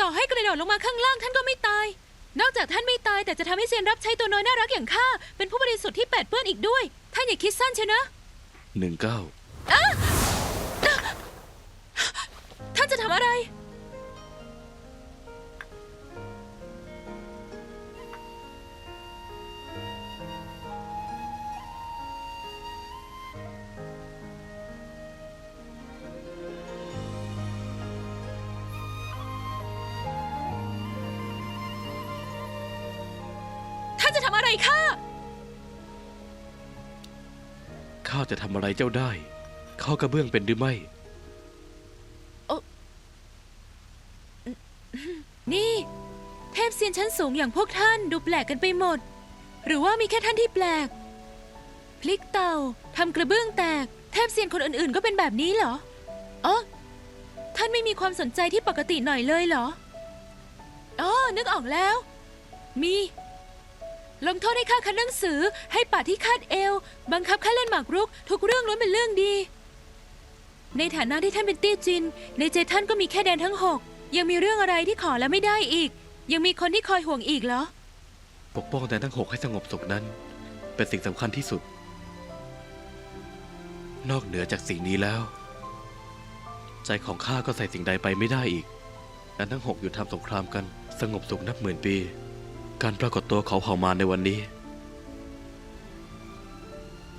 ต่อให้กระโดดลงมาข้างล่างท่านก็ไม่ตาย นอกจากท่านไม่ตายแต่จะทำให้เซียนรับใช้ตัวน้อยน่ารักอย่างข้าเป็นผู้บริสุทธิ์ที่แปดเปื้อนอีกด้วย ท่านอย่าคิดสั้นเชียวนะ หนึ่งเก้า ท่านจะทำอะไร อะไรข้า ข้าจะทำอะไรเจ้าได้ เขากระเบื้องเป็นหรือไม่ นี่ เทพเซียนชั้นสูงอย่างพวกท่านดูแปลกกันไปหมด หรือว่ามีแค่ท่านที่แปลก พลิกเต่าทำกระเบื้องแตก เทพเซียนคนอื่นๆ ก็เป็นแบบนี้เหรออ๋อท่านไม่มีความสนใจที่ปกติหน่อยเลยเหรออ๋อนึกออกแล้ว มี ลงโทษให้ข้าคัดหนังสือ ให้ป่าที่คาดเอว บังคับข้าเล่นหมากรุก ทุกเรื่องล้วนเป็นเรื่องดี ในฐานะที่ท่านเป็นตี้จิน ในใจท่านก็มีแค่แดนทั้งหกยังมีเรื่องอะไรที่ขอแล้วไม่ได้อีก ยังมีคนที่คอยห่วงอีกเหรอ ปกป้องแดนทั้งหกให้สงบสุขนั้น เป็นสิ่งสำคัญที่สุด นอกเหนือจากสิ่งนี้แล้ว ใจของข้าก็ใส่สิ่งใดไปไม่ได้อีกแดนทั้งหกหยุดทำสงครามกันสงบสุขนับหมื่นปี การปรากฏตัวของเผ่ามารในวันนี้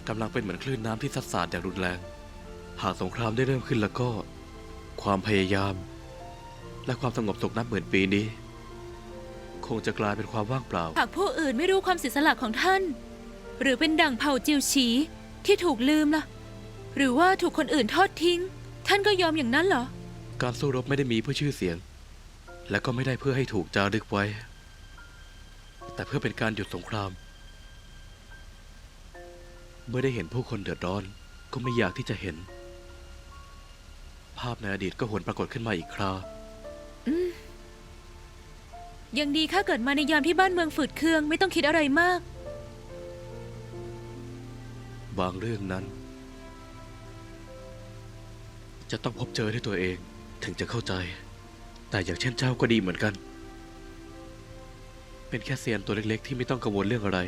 กำลังเป็นเหมือนคลื่นน้ำที่ซัดสาดอย่างรุนแรง หากสงครามได้เริ่มขึ้นแล้วก็ ความพยายาม และความสงบสุขนับหมื่นปีนี้ คงจะกลายเป็นความว่างเปล่า หากผู้อื่นไม่รู้ความเสียสละของท่าน หรือเป็นดั่งเผ่าจิวฉีที่ถูกลืมล่ะ หรือว่าถูกคนอื่นทอดทิ้ง ท่านก็ยอมอย่างนั้นเหรอ การสู้รบไม่ได้มีเพื่อชื่อเสียง และก็ไม่ได้เพื่อให้ถูกจารึกไว้ แต่เพื่อเป็นการหยุดสงคราม เมื่อได้เห็นผู้คนเดือดร้อนก็ไม่อยากที่จะเห็น ภาพในอดีตก็หวนปรากฏขึ้นมาอีกครายังดีข้าเกิดมาในยามที่บ้านเมืองฝืดเคืองไม่ต้องคิดอะไรมาก บางเรื่องนั้น จะต้องพบเจอด้วยตัวเองถึงจะเข้าใจ แต่อย่างเช่นเจ้าก็ดีเหมือนกัน เป็นแค่เซียนตัวเล็กๆ ที่ไม่ต้องกังวลเรื่องอะไร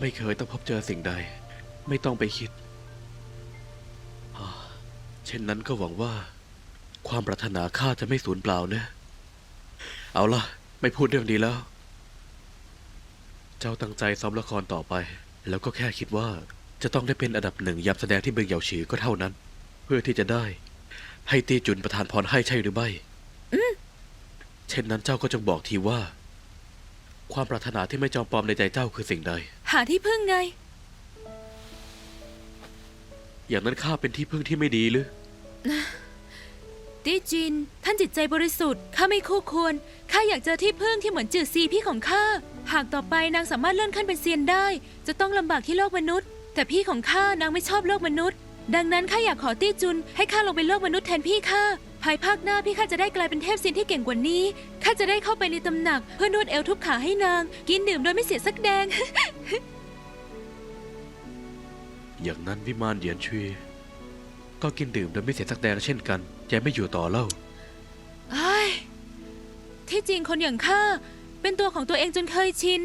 ไม่เคยต้องพบเจอสิ่งใด ไม่ต้องไปคิดอ่าเช่นนั้นก็หวังว่า ความปรารถนาข้าจะไม่สูญเปล่านะ เอาล่ะ ไม่พูดเรื่องนี้แล้ว เจ้าตั้งใจซ้อมละครต่อไป แล้วก็แค่คิดว่าจะต้องได้เป็นอันดับหนึ่งยามแสดงที่เมืองเหยาฉีก็เท่านั้น เพื่อที่จะได้ ให้ตีจุนประทานพรให้ใช่หรือไม่ เช่นนั้นเจ้าก็จงบอกทีว่า ความปรารถนาที่ไม่จอมปลอมในใจเจ้าคือสิ่งใด หาที่พึ่งไง อย่างนั้นข้าเป็นที่พึ่งที่ไม่ดีหรือตี้จิน ท่านจิตใจบริสุทธิ์ข้าไม่คู่ควรข้าอยากเจอที่พึ่งที่เหมือนจือซีพี่ของข้าหากต่อไปนางสามารถเลื่อนขั้นเป็นเซียนได้ จะต้องลำบากที่โลกมนุษย์ แต่พี่ของข้านางไม่ชอบโลกมนุษย์ ดังนั้นข้าอยากขอตี้จุน ให้ข้าลงไปโลกมนุษย์แทนพี่ข้า ภายภาคหน้าพี่ข้าจะได้กลายเป็นเทพเซียนที่เก่งกว่านี้ ข้าจะได้เข้าไปในตำหนัก เพื่อนวดเอวทุบขาให้นาง กินดื่มโดยไม่เสียสักแดง อย่างนั้นวิมานเหยียนชุยก็กินดื่มโดยไม่เสียสักแดงเช่นกันจะไม่อยู่ต่อเล่า ไอ้ยที่จริงคนอย่างข้าเป็นตัวของตัวเองจนเคยชิน